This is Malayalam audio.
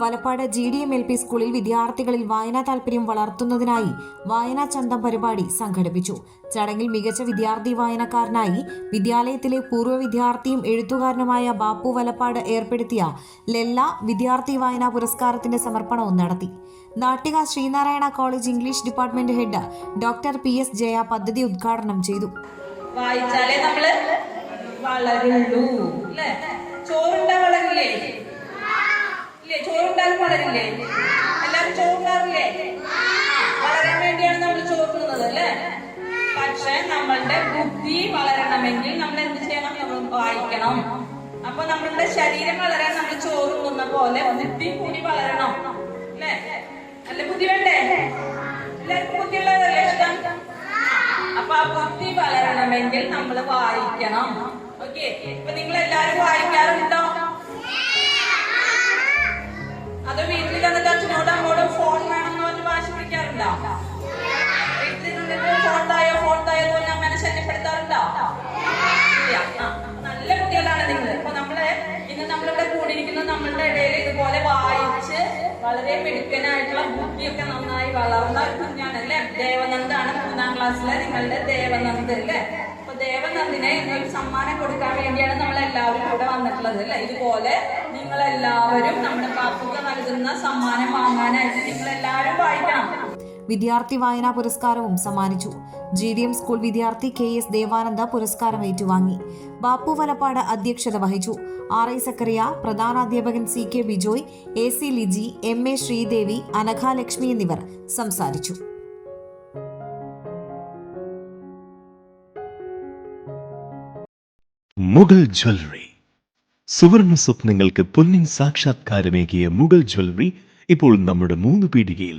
Valappad G D M L P സ്കൂളിൽ വിദ്യാർത്ഥികളിൽ വായനാ താൽപര്യം വളർത്തുന്നതിനായി വായനാ ചന്തം പരിപാടി സംഘടിപ്പിച്ചു. ചടങ്ങിൽ മികച്ച വിദ്യാർത്ഥി വായനക്കാരനായി വിദ്യാലയത്തിലെ പൂർവ വിദ്യാർത്ഥിയും എഴുത്തുകാരനുമായ ബാപ്പു വലപ്പാട് ഏർപ്പെടുത്തിയ ലെല്ല വിദ്യാർത്ഥി വായനാ പുരസ്കാരത്തിന്റെ സമർപ്പണവും നടത്തി. Nattika Sreenarayana college English department head doctor P S Jaya പദ്ധതി ഉദ്ഘാടനം ചെയ്തു. വായിച്ചാലേ നമ്മൾ വളരുള്ളൂ അല്ലേ? ചോറുണ്ടാ വളരില്ലേ ഇല്ലേ ചോറുണ്ടാലും എല്ലാവരും ചോറുണ്ടാറില്ലേ വളരാൻ വേണ്ടിയാണ് നമ്മൾ ചോറുന്നത് അല്ലേ? പക്ഷെ നമ്മളുടെ ബുദ്ധി വളരണമെങ്കിൽ നമ്മൾ എന്ത് ചെയ്യണം? നമ്മൾ വായിക്കണം. അപ്പൊ നമ്മളുടെ ശരീരം വളരാൻ നമ്മൾ ചോറുന്ന പോലെ ബുദ്ധി കൂടി വളരണം അല്ലേ? നല്ല ബുദ്ധി വേണ്ടേ? എല്ലാവർക്കും ബുദ്ധിയുള്ളതല്ലേ ഇഷ്ടം? അപ്പൊ ആ ബുദ്ധി വളരണമെങ്കിൽ നമ്മൾ വായിക്കണം. ഓക്കെ? ഇപ്പൊ നിങ്ങൾ എല്ലാവരും വായിക്കാറുണ്ടോ ഇതുപോലെ വായിച്ച് വളരെ മിടുക്കനായിട്ടുള്ള ബുദ്ധിയൊക്കെ നന്നായി വളർന്ന കുഞ്ഞാണ് ദേവനന്ദ് ദേവനന്ദാണ് മൂന്നാം ക്ലാസ്സിലെ നിങ്ങളുടെ ദേവനന്ദ് അല്ലേ? അപ്പൊ ദേവനന്ദിനെ ഒരു സമ്മാനം കൊടുക്കാൻ വേണ്ടിയാണ് നമ്മൾ എല്ലാവരും ഇവിടെ വന്നിട്ടുള്ളത് അല്ലെ? ഇതുപോലെ നിങ്ങൾ എല്ലാവരും നമ്മുടെ പാപ്പുക്ക് നൽകുന്ന സമ്മാനം വാങ്ങാനായിട്ട് നിങ്ങൾ എല്ലാവരും വായിക്കണം. വിദ്യാർത്ഥി വായനാ പുരസ്കാരവും സമ്മാനിച്ചു. ജി ഡി എം സ്കൂൾ വിദ്യാർത്ഥി കെ എസ് ദേവാനന്ദ പുരസ്കാരം ഏറ്റുവാങ്ങി. ബാപ്പു വലപ്പാട് അധ്യക്ഷത വഹിച്ചു. R I Zacharia പ്രധാനാധ്യാപകൻ C K Bijoy A C Liji M A Sreedevi Anagha Lakshmi എന്നിവർ സംസാരിച്ചു. മുഗൾ ജ്വല്ലറി. സുവർണ സ്വപ്നങ്ങൾക്ക് പൊന്നിൻ സാക്ഷാത്കാരമേകിയ മുഗൾ ജ്വല്ലറി ഇപ്പോൾ നമ്മുടെ മൂന്ന് പീടികയിൽ